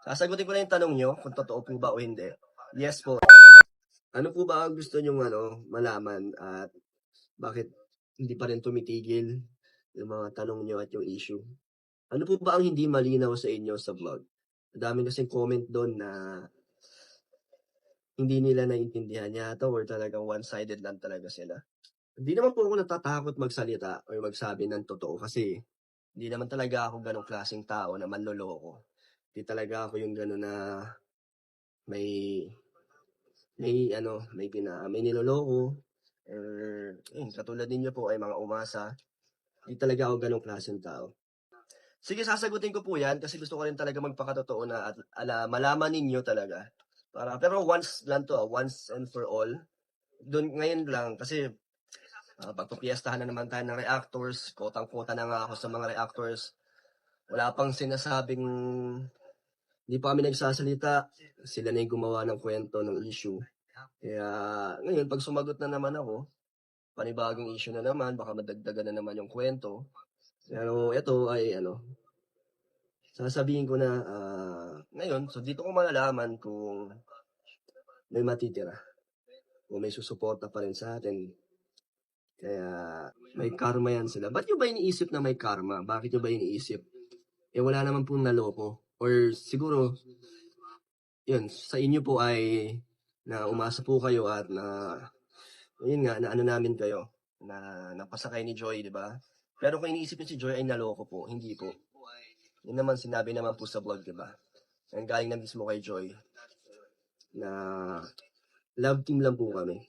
Sasagutin ko na yung tanong nyo kung totoo po ba o hindi. Yes po. Ano po ba ang gusto nyong ano, malaman at bakit hindi pa rin tumitigil yung mga tanong nyo at yung issue? Ano po ba ang hindi malinaw sa inyo sa vlog? Ang dami kasing comment doon na hindi nila naintindihan yata or talagang one-sided lang talaga sila. Hindi naman po ako natatakot magsalita or magsabi ng totoo kasi hindi naman talaga ako ganong klaseng tao na manloloko. Hindi talaga ako yung gano'n na may may ano, may pina, may niloloko or eh, katulad ninyo po ay mga umasa. Hindi talaga ako ganong klaseng tao. Sige, sasagutin ko po yan kasi gusto ko rin talaga magpakatotoo na at ala, malaman ninyo talaga. Para, pero once lang to, ah, once and for all. Doon ngayon lang kasi uh, pagpapiestahan na naman tayo ng reactors, kotang-kota na nga ako sa mga reactors. Wala pang sinasabing hindi pa kami nagsasalita. Sila na yung gumawa ng kwento ng issue. Kaya ngayon, pag sumagot na naman ako, panibagong issue na naman, baka madagdagan na naman yung kwento. Pero ito ay ano, sasabihin ko na ah, ngayon, so dito ko malalaman kung may matitira. Kung may susuporta pa rin sa atin. Kaya may karma yan sila. Ba't nyo ba iniisip na may karma? Bakit nyo ba iniisip? Eh wala naman pong naloko. Or siguro, yun, sa inyo po ay na umasa po kayo at na, yun nga, na ano namin kayo, na napasakay ni Joy, di ba? Pero kung iniisip niyo si Joy ay naloko po, hindi po. Yun naman sinabi naman po sa vlog, di ba? Ang galing na mismo kay Joy na love team lang po kami.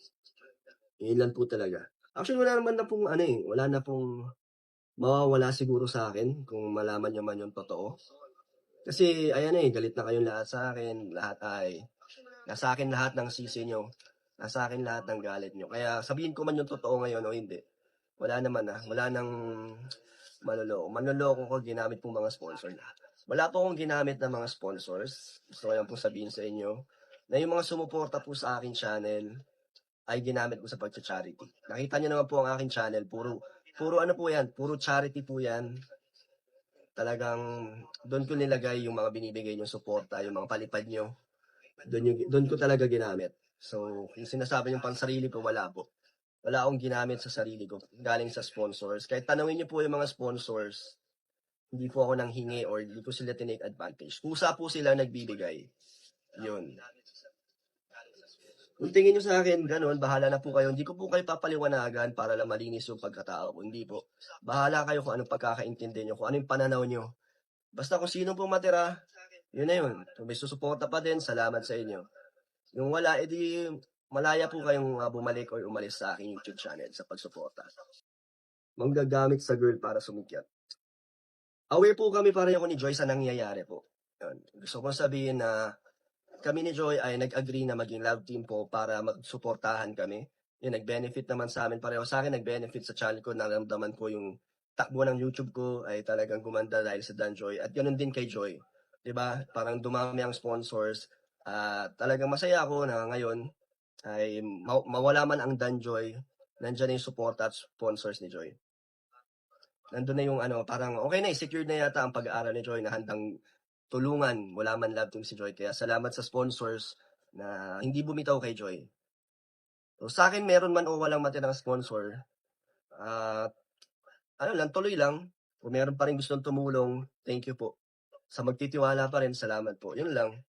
Yun lang po talaga. Actually, wala naman na pong ano eh, wala na pong mawawala siguro sa akin kung malaman nyo man yung totoo. Kasi, ayan eh, galit na kayong lahat sa akin. Lahat ay, nasa akin lahat ng sisi nyo. Nasa akin lahat ng galit nyo. Kaya sabihin ko man yung totoo ngayon o hindi. Wala naman ah. Wala nang manloloko. Manloloko ko ginamit pong mga sponsor. Wala po akong ginamit na mga sponsors. Gusto ko lang po sabihin sa inyo na yung mga sumuporta po sa akin channel ay ginamit ko sa pagcha-charity. Nakita niyo naman po ang aking channel. Puro, puro ano po yan. Puro charity po yan talagang doon ko nilagay yung mga binibigay nyo suporta, yung mga palipad nyo. Doon, yung, doon ko talaga ginamit. So, yung sinasabi yung pansarili ko, wala po. Wala akong ginamit sa sarili ko, galing sa sponsors. Kahit tanongin niyo po yung mga sponsors, hindi po ako nang hingi or hindi ko sila tinake advantage. Kusa po sila nagbibigay. Yun. Kung tingin nyo sa akin, ganun, bahala na po kayo. Hindi ko po kayo papaliwanagan para lang malinis yung pagkatao. Hindi po. Bahala kayo kung anong pagkakaintindi nyo, kung anong pananaw nyo. Basta kung sino po matira, yun na yun. Kung may susuporta pa din, salamat sa inyo. Yung wala, edi malaya po kayong uh, bumalik or umalis sa aking YouTube channel sa pagsuporta. Manggagamit sa girl para sumikyat. Aware po kami pareho ni Joy sa nangyayari po. Yun. Gusto kong sabihin na kami ni Joy ay nag-agree na maging love team po para magsuportahan kami. Yun, nag-benefit naman sa amin. Pareho sa akin, nag-benefit sa channel ko. Naramdaman ko yung takbo ng YouTube ko ay talagang gumanda dahil sa Dan Joy. At ganun din kay Joy. 'Di ba Parang dumami ang sponsors. At talagang masaya ako na ngayon ay ma- mawala man ang Dan Joy, nandiyan na yung support at sponsors ni Joy. Nandun na yung ano, parang okay na, secured na yata ang pag-aaral ni Joy na handang tulungan, wala man love team si Joy. Kaya salamat sa sponsors na hindi bumitaw kay Joy. So, sa akin, meron man o walang matirang sponsor, at ano lang, tuloy lang. Kung meron pa rin gustong tumulong, thank you po. Sa magtitiwala pa rin, salamat po. Yun lang.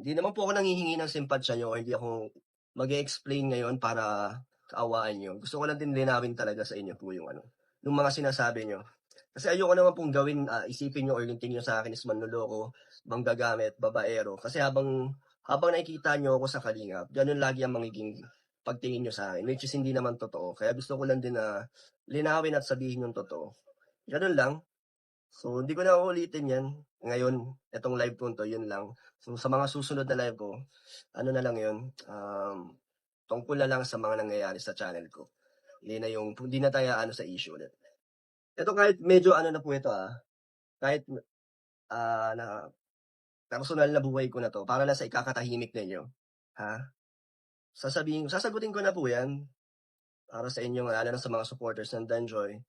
Hindi naman po ako nanghihingi ng simpatsya nyo, hindi ako mag explain ngayon para kaawaan nyo. Gusto ko lang din linawin talaga sa inyo po yung ano, yung mga sinasabi nyo. Kasi ayoko naman pong gawin, ah, isipin nyo or yung tingin nyo sa akin is manluloko, manggagamit, babaero. Kasi habang, habang nakikita nyo ako sa kalingap, ganun lagi ang magiging pagtingin nyo sa akin, which is hindi naman totoo. Kaya gusto ko lang din na linawin at sabihin yung totoo. Ganun lang. So, hindi ko na ulitin yan. Ngayon, itong live ko to, yun lang. So, sa mga susunod na live ko, ano na lang yun, um, tungkol na lang sa mga nangyayari sa channel ko. Hindi na yung, hindi na tayo ano sa issue ulit. Ito kahit medyo ano na po ito ah, kahit ah na personal na buhay ko na to, para lang sa ikakatahimik ninyo. Ha? Sasabihin, sasagutin ko na po yan. Para sa inyo, lalo na sa mga supporters ng Danjoy.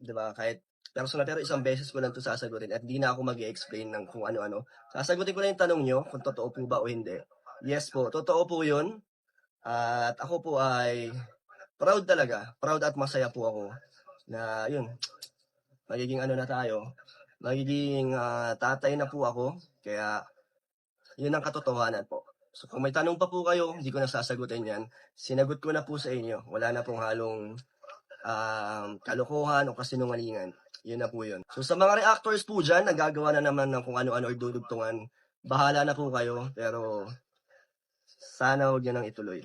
'Di ba Kahit personal, pero isang beses ko lang 'to sasagutin at di na ako mag-e-explain ng kung ano-ano. Sasagutin ko lang yung tanong niyo kung totoo po ba o hindi. Yes po, totoo po 'yun. At ako po ay proud talaga, proud at masaya po ako na 'yun, magiging ano na tayo, magiging, ah, tatay na po ako. Kaya 'yun ang katotohanan po. So kung may tanong pa po kayo, hindi ko na sasagutin 'yan. Sinagot ko na po sa inyo. Wala na pong halong, um, kalokohan o kasinungalingan. 'Yun na po 'yun. So sa mga reactors po diyan, naggagawa na naman ng kung ano-ano or dudugtungan, bahala na po kayo. Pero sana huwag niyo nang ituloy.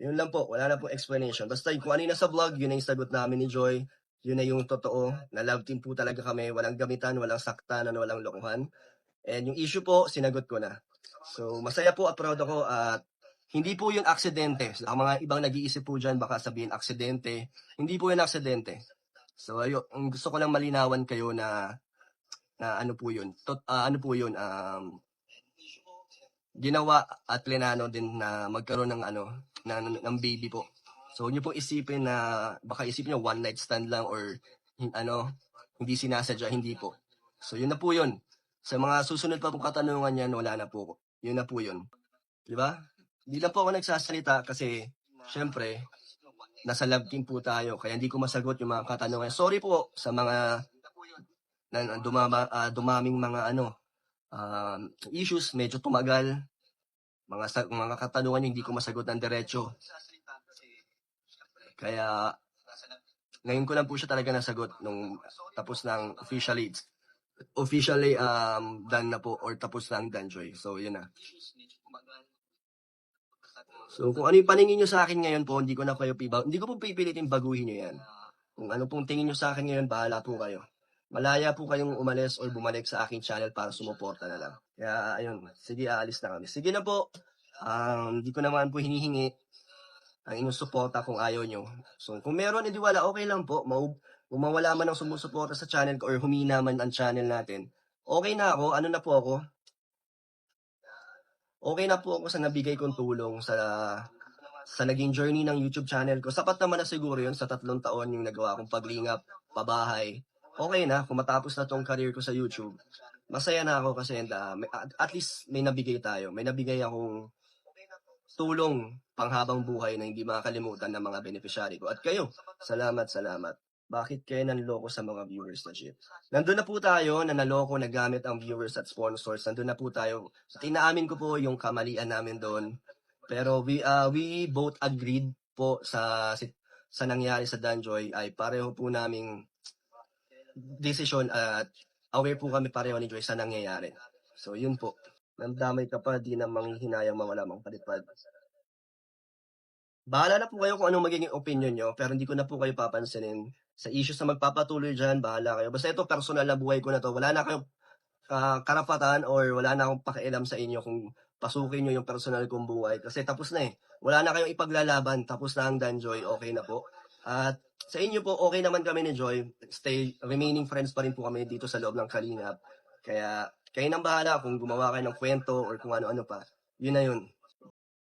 'Yun lang po, wala na pong explanation. Basta kung ano yung nasa vlog, 'yun na yung sagot namin ni Joy. 'Yun na yung totoo, na love team po talaga kami. Walang gamitan, walang saktanan, walang lokohan. And yung issue po, sinagot ko na. So masaya po at proud ako at hindi po 'yun aksidente. Sa mga ibang nag-iisip po diyan baka sabihin aksidente. Hindi po 'yun aksidente. So ayo, ang gusto ko lang malinawan kayo na na ano po 'yun. Tot, ah, ano po 'yun, um, ginawa at plinano din na magkaroon ng ano, ng, ng baby po. So huwag niyo pong isipin na baka isipin niyo one night stand lang or ano, hindi sinasadya, hindi po. So yun na po 'yun. Sa mga susunod pa pong katanungan yan, wala na po. Yun na po yun. Di ba? Hindi lang po ako nagsasalita kasi, syempre, nasa love team po tayo, kaya hindi ko masagot yung mga katanungan. Sorry po sa mga na, dumama, ah, dumaming mga ano, um, issues, medyo tumagal. Mga, mga katanungan yung hindi ko masagot ng diretso. Kaya, ngayon ko lang po siya talaga nasagot nung tapos ng officially officially um done na po or tapos na ang Danjoy. So, yun na. So, kung ano yung paningin nyo sa akin ngayon po, hindi ko na kayo piba, hindi ko po pipilitin baguhin nyo yan. Kung ano pong tingin nyo sa akin ngayon, bahala po kayo. Malaya po kayong umalis or bumalik sa aking channel para sumuporta na lang. Kaya, ayun, sige, aalis na kami. Sige na po, um, hindi ko naman po hinihingi ang inyong suporta kung ayaw nyo. So, kung meron, edi wala, okay lang po. Mau kung mawala man ang sumusuporta sa channel ko or humina man ang channel natin, okay na ako. Ano na po ako? Okay na po ako sa nabigay kong tulong sa sa naging journey ng YouTube channel ko. Sapat naman na siguro yun sa tatlong taon yung nagawa kong paglingap, pabahay. Okay na, kung matapos na tong career ko sa YouTube, masaya na ako kasi uh, may, at least may nabigay tayo. May nabigay akong tulong panghabang buhay na hindi makakalimutan ng mga beneficiary ko. At kayo, salamat, salamat. Bakit kayo nanloko sa mga viewers na shit? Nandun na po tayo na naloko na gamit ang viewers at sponsors. Nandun na po tayo. At inaamin ko po yung kamalian namin doon. Pero we, uh, we both agreed po sa, sa nangyari sa Danjoy ay pareho po naming decision at aware po kami pareho ni Joy sa nangyayari. So yun po. Nandamay ka pa, di na manghihinayang mawala mang palipad. Bahala na po kayo kung anong magiging opinion nyo, pero hindi ko na po kayo papansinin. Sa issues na magpapatuloy dyan, bahala kayo. Basta ito, personal na buhay ko na to. Wala na kayong uh, karapatan or wala na akong pakialam sa inyo kung pasukin nyo yung personal kong buhay. Kasi tapos na eh. Wala na kayong ipaglalaban. Tapos na ang Danjoy. Okay na po. At sa inyo po, okay naman kami ni Joy. Stay, remaining friends pa rin po kami dito sa loob ng Kalingap. Kaya, kayo nang bahala kung gumawa kayo ng kwento or kung ano-ano pa. Yun na yun.